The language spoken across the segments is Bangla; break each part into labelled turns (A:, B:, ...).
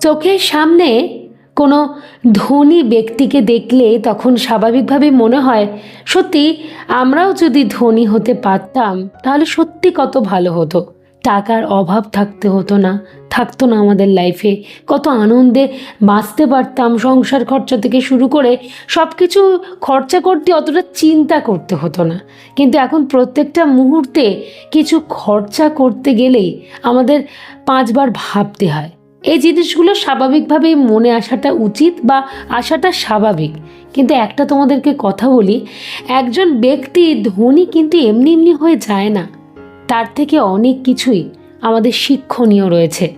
A: চোখের সামনে কোনো ধনী ব্যক্তিকে দেখলে তখন স্বাভাবিকভাবেই মনে হয়, সত্যি, আমরাও যদি ধনী হতে পারতাম, তাহলে সত্যি কত ভালো হতো। টাকার অভাব থাকতে হতো না, থাকতো না আমাদের লাইফে কত আনন্দে বাঁচতে পারতাম, সংসার খরচা থেকে শুরু করে সব কিছু খরচা করতে অতটা চিন্তা করতে হতো না। কিন্তু এখন প্রত্যেকটা মুহূর্তে কিছু খরচা করতে গেলেই আমাদের পাঁচবার ভাবতে হয় এই জিনিসগুলো স্বাভাবিকভাবেই মনে আসাটা উচিত বা আসাটা স্বাভাবিক। কিন্তু একটা তোমাদেরকে কথা বলি, একজন ব্যক্তি ধনী কিন্তু এমনি এমনি হয়ে যায় না। তার থেকে অনেক কিছুই আমাদের শিক্ষণীয় রয়েছে।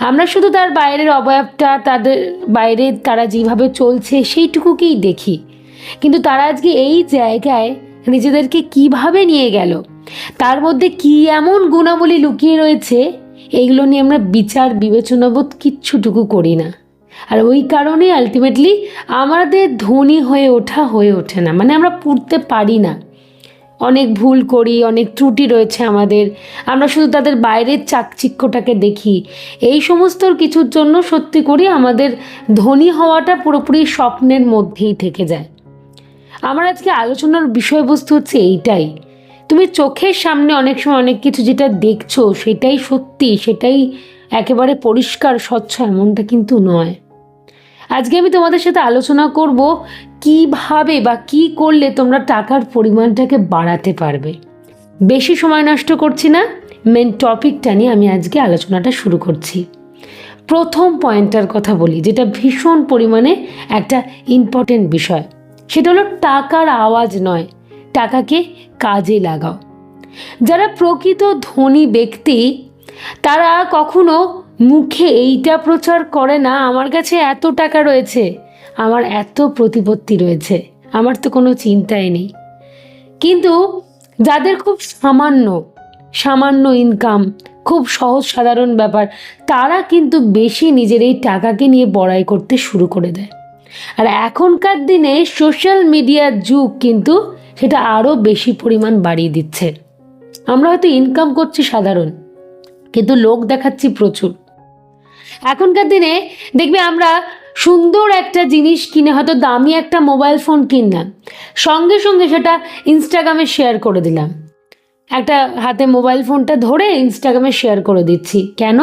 A: আমরা শুধু তার বাইরের অবয়বটা, তাদের বাইরে তারা যেভাবে চলছে সেইটুকুকেই দেখি। কিন্তু তারা আজকে এই জায়গায় নিজেদেরকে কীভাবে নিয়ে গেল? তার মধ্যে কি এমন গুণাবলী লুকিয়ে রয়েছে এইগুলো নিয়ে আমরা বিচার বিবেচনাবোধ কিচ্ছুটুকু করি না। আর ওই কারণে আলটিমেটলি আমাদের ধনী হয়ে ওঠা হয়ে ওঠে না। মানে আমরা পড়তে পারি না। অনেক ভুল করি, অনেক ত্রুটি রয়েছে আমাদের। আমরা শুধু তাদের বাইরের চাকচিক্যটাকে দেখি। এই সমস্ত কিছুর জন্য সত্যি করি আমাদের ধনী হওয়াটা পুরোপুরি স্বপ্নের মধ্যেই থেকে যায়। আমার আজকে আলোচনার বিষয়বস্তু হচ্ছে এইটাই। তুমি চোখের সামনে অনেক সময় অনেক কিছু যেটা দেখছ, সেটাই সত্যি, সেটাই একেবারে পরিষ্কার, স্বচ্ছ, এমনটা কিন্তু নয়। আজকে আমি তোমাদের সাথে আলোচনা করব কীভাবে বা কি করলে তোমরা টাকার পরিমাণটাকে বাড়াতে পারবে। বেশি সময় নষ্ট করছি না মেন টপিকটা নিয়ে আমি আজকে আলোচনাটা শুরু করছি। প্রথম পয়েন্টটার কথা বলি, যেটা ভীষণ পরিমাণে একটা ইম্পর্টেন্ট বিষয়। সেটা হলো টাকার আওয়াজ নয় টাকাকে কাজে লাগাও। যারা প্রকৃত ধনী ব্যক্তি, তারা কখনো মুখে এইটা প্রচার করে না, আমার কাছে এত টাকা রয়েছে, আমার এত প্রতিপত্তি রয়েছে, আমার তো কোনো চিন্তাই নেই। কিন্তু যাদের খুব সামান্য সামান্য ইনকাম খুব সহজ সাধারণ ব্যাপার, তারা কিন্তু বেশি নিজের এই টাকাকে নিয়ে বড়াই করতে শুরু করে দেয়। আর এখনকার দিনে সোশ্যাল মিডিয়ার যুগ কিন্তু সেটা আরও বেশি পরিমাণ বাড়িয়ে দিচ্ছে। আমরা হয়তো ইনকাম করছি সাধারণ, কিন্তু লোক দেখাচ্ছি প্রচুর। এখনকার দিনে দেখবে আমরা সুন্দর একটা জিনিস কিনে হয়তো দামি একটা মোবাইল ফোন কিনলাম, সঙ্গে সঙ্গে সেটা ইনস্টাগ্রামে শেয়ার করে দিলাম। একটা হাতে মোবাইল ফোনটা ধরে ইনস্টাগ্রামে শেয়ার করে দিচ্ছি। কেন?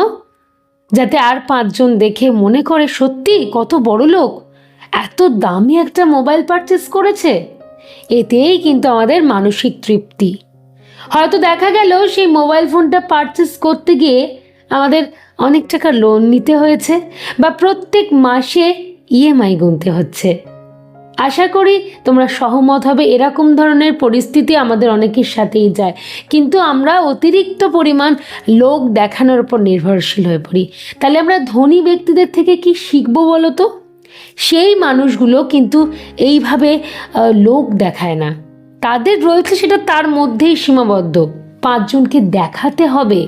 A: যাতে আর পাঁচজন দেখে মনে করে, সত্যি, কত বড় লোক, এত দামি একটা মোবাইল পারচেস করেছে। এতেই কিন্তু আমাদের মানসিক তৃপ্তি। হয়তো দেখা গেল সেই মোবাইল ফোনটা পারচেস করতে গিয়ে আমাদের অনেক টাকা লোন নিতে হয়েছে বা প্রত্যেক মাসে ইএমআই গুনতে হচ্ছে। আশা করি তোমরা সহমত হবে, এরকম ধরনের পরিস্থিতি আমাদের অনেকের সাথেই যায়। কিন্তু আমরা অতিরিক্ত পরিমাণ লোক দেখানোর উপর নির্ভরশীল হয়ে পড়ি। তাহলে আমরা ধনী ব্যক্তিদের থেকে কি শিখব বলো তো? সেই মানুষগুলো কিন্তু এইভাবে লোক দেখায় না। তাদের রয়েছে সেটা তার মধ্যেই সীমাবদ্ধ। পাঁচজনকে দেখাতে হবে,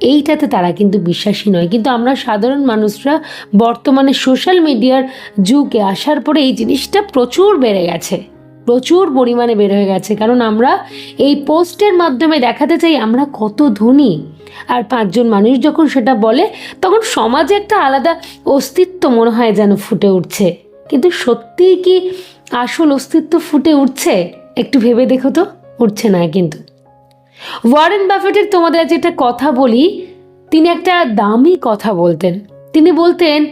A: এইটাতে তারা কিন্তু বিশ্বাসী নয়। কিন্তু আমরা সাধারণ মানুষরা বর্তমানে সোশ্যাল মিডিয়ার যুগে আসার পরে এই জিনিসটা প্রচুর বেড়ে গেছে। প্রচুর পরিমাণে বের হয়ে গেছে। কারণ আমরা এই পোস্টের মাধ্যমে দেখাতে চাই আমরা কত ধনী। আর পাঁচজন মানুষ যখন সেটা বলে, তখন সমাজে একটা আলাদা অস্তিত্ব মনে হয় যেন ফুটে উঠছে। কিন্তু সত্যিই কি আসল অস্তিত্ব ফুটে উঠছে? একটু ভেবে দেখো তো, উঠছে না কিন্তু। ওয়ারেন বাফেটের তোমাদের আজ একটা কথা বলি। তিনি একটা দামি কথা বলতেন। তিনি বলতেন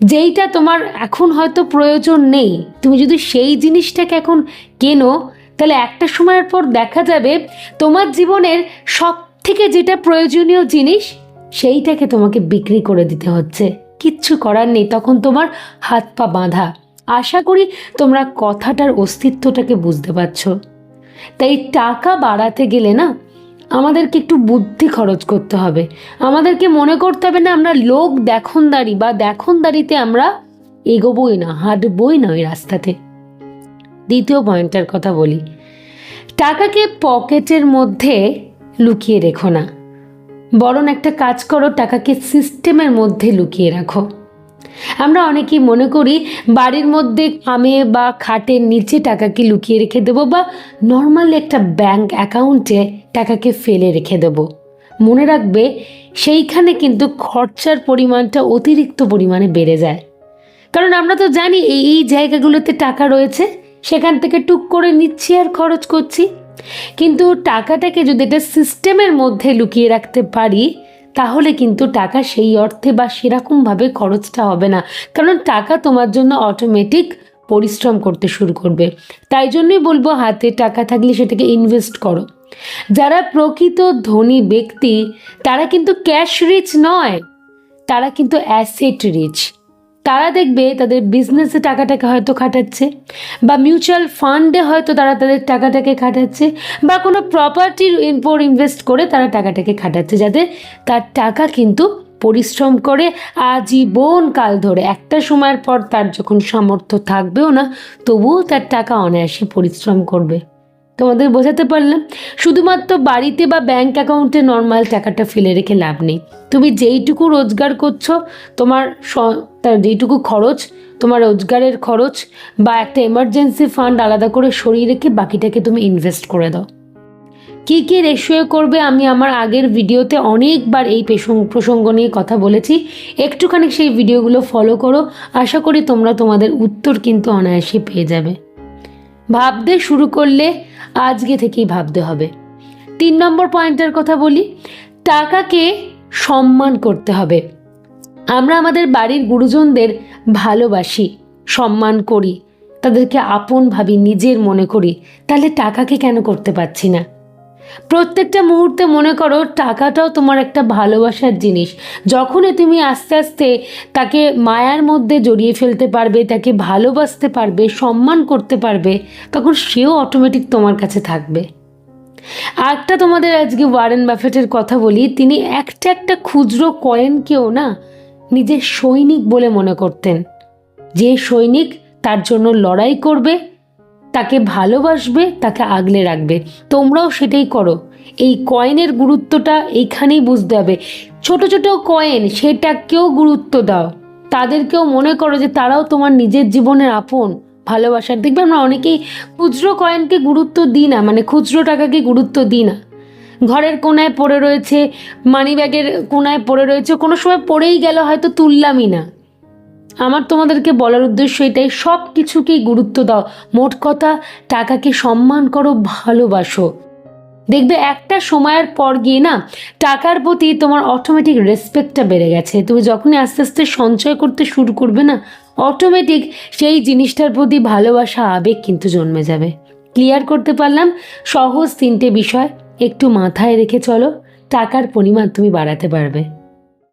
A: যেইটা তোমার এখন হয়তো প্রয়োজন নেই। তুমি যদি সেই জিনিসটাকে এখন কেনো, তাহলে একটা সময়ের পর দেখা যাবে তোমার জীবনের সব থেকে যেটা প্রয়োজনীয় জিনিস, সেইটাকে তোমাকে বিক্রি করে দিতে হচ্ছে। কিচ্ছু করার নেই, তখন তোমার হাত পা বাঁধা। আশা করি তোমরা কথাটার অস্তিত্বটাকে বুঝতে পারছ। তাই টাকা বাড়াতে গেলে না আমাদেরকে একটু বুদ্ধি খরচ করতে হবে। আমাদেরকে মনে করতে হবে না আমরা লোক দেখনদারি বা দেখনদারিতে আমরা এগোবই না, হাঁটবই না ওই রাস্তাতে। দ্বিতীয় পয়েন্টের কথা বলি। টাকাকে পকেটের মধ্যে লুকিয়ে রেখো না। বরং একটা কাজ করো, টাকাকে সিস্টেমের মধ্যে লুকিয়ে রাখো। আমরা অনেকেই মনে করি বাড়ির মধ্যে খামে বা খাটের নিচে টাকাকে লুকিয়ে রেখে দেবো বা নর্মাল একটা ব্যাংক অ্যাকাউন্টে টাকাকে ফেলে রেখে দেবো। মনে রাখবে, সেইখানে কিন্তু খরচার পরিমাণটা অতিরিক্ত পরিমাণে বেড়ে যায়। কারণ আমরা তো জানি এই এই জায়গাগুলোতে টাকা রয়েছে, সেখান থেকে টুক করে নিচ্ছি আর খরচ করছি। কিন্তু টাকাটাকে যদি এটা সিস্টেমের মধ্যে লুকিয়ে রাখতে পারি তাহলে কিন্তু টাকা সেই অর্থে বা সেরকমভাবে খরচটা হবে না। কারণ টাকা তোমার জন্য অটোমেটিক পরিশ্রম করতে শুরু করবে। তাই জন্যই বলব হাতে টাকা থাকলে সেটাকে ইনভেস্ট করো। যারা প্রকৃত ধনী ব্যক্তি, তারা কিন্তু ক্যাশ রিচ নয়। তারা কিন্তু অ্যাসেট রিচ তারা দেখবে তাদের বিজনেসে টাকাটাকে হয়তো খাটাচ্ছে, বা মিউচুয়াল ফান্ডে হয়তো তারা তাদের টাকাটাকে খাটাচ্ছে, বা কোনো প্রপার্টির উপর ইনভেস্ট করে তারা টাকাটাকে খাটাচ্ছে, যাতে তার টাকা কিন্তু পরিশ্রম করে আজীবন কাল ধরে। একটা সময়ের পর তার যখন সামর্থ্য থাকবেও না, তবুও তার টাকা অনায়াসে পরিশ্রম করবে। তোমাদের বোঝাতে পারলাম। শুধুমাত্র বাড়িতে বা ব্যাংক অ্যাকাউন্টে নর্মাল টাকাটা ফেলে রেখে লাভ নেই। তুমি যেইটুকু রোজগার করছ, তোমার তার যেইটুকু খরচ, তোমার রোজগারের খরচ বা একটা এমার্জেন্সি ফান্ড আলাদা করে সরিয়ে রেখে বাকিটাকে তুমি ইনভেস্ট করে দাও। কী কী রেশিও করবে আমি আমার আগের ভিডিওতে অনেকবার এই প্রসঙ্গ নিয়ে কথা বলেছি। একটুখানি সেই ভিডিওগুলো ফলো করো। আশা করি তোমরা তোমাদের উত্তর কিন্তু অনায়াসে পেয়ে যাবে। ভাবতে শুরু করলে আজকে থেকেই ভাবতে হবে। তিন নম্বর পয়েন্টের কথা বলি, টাকাকে সম্মান করতে হবে। আমরা আমাদের বাড়ির গুরুজনদের ভালোবাসি, সম্মান করি, তাদেরকে আপন ভাবি, নিজের মনে করি, তাহলে টাকাকে কেন করতে পারছি না? প্রত্যেকটা মুহূর্তে মনে করো টাকাটাও তোমার একটা ভালোবাসার জিনিস। যখনই তুমি আস্তে আস্তে তাকে মায়ার মধ্যে জড়িয়ে ফেলতে পারবে, তাকে ভালোবাসতে পারবে, সম্মান করতে পারবে, তখন সেও অটোমেটিক তোমার কাছে থাকবে। আরেকটা তোমাদের আজকে ওয়ারেন বাফেটের কথা বলি, তিনি একটা একটা খুচরো কয়েনকেও না নিজের সৈনিক বলে মনে করতেন। যে সৈনিক তার জন্য লড়াই করবে তাকে ভালোবাসবে, তাকে আগলে রাখবে। তোমরাও সেটাই করো। এই কয়েনের গুরুত্বটা এইখানেই বুঝতে হবে। ছোট ছোট কয়েন, সেটাকেও গুরুত্ব দাও। তাদেরকেও মনে করো যে তারাও তোমার নিজের জীবনের আপন, ভালোবাসার। দেখবে আমরা অনেকেই খুচরো কয়েনকে গুরুত্ব দিই না মানে খুচরো টাকাকে গুরুত্ব দিই না। ঘরের কোনায় পড়ে রয়েছে মানি ব্যাগের কোনায় পড়ে রয়েছে, কোনো সময় পড়েই গেল হয়তো তুললামই না। আমার তোমাদেরকে বলার উদ্দেশ্য এটাই সব কিছুকেই গুরুত্ব দাও। মোট কথা, টাকাকে সম্মান করো, ভালোবাসো। দেখবে একটা সময়ের পর গিয়ে না, টাকার প্রতি তোমার অটোমেটিক রেসপেক্টটা বেড়ে গেছে। তুমি যখনই আস্তে আস্তে সঞ্চয় করতে শুরু করবে না অটোমেটিক সেই জিনিসটার প্রতি ভালোবাসা, আবেগ কিন্তু জন্মে যাবে। ক্লিয়ার করতে পারলাম? সহজ তিনটে বিষয়, একটু মাথায় রেখে চলো, টাকার পরিমাণ তুমি বাড়াতে পারবে।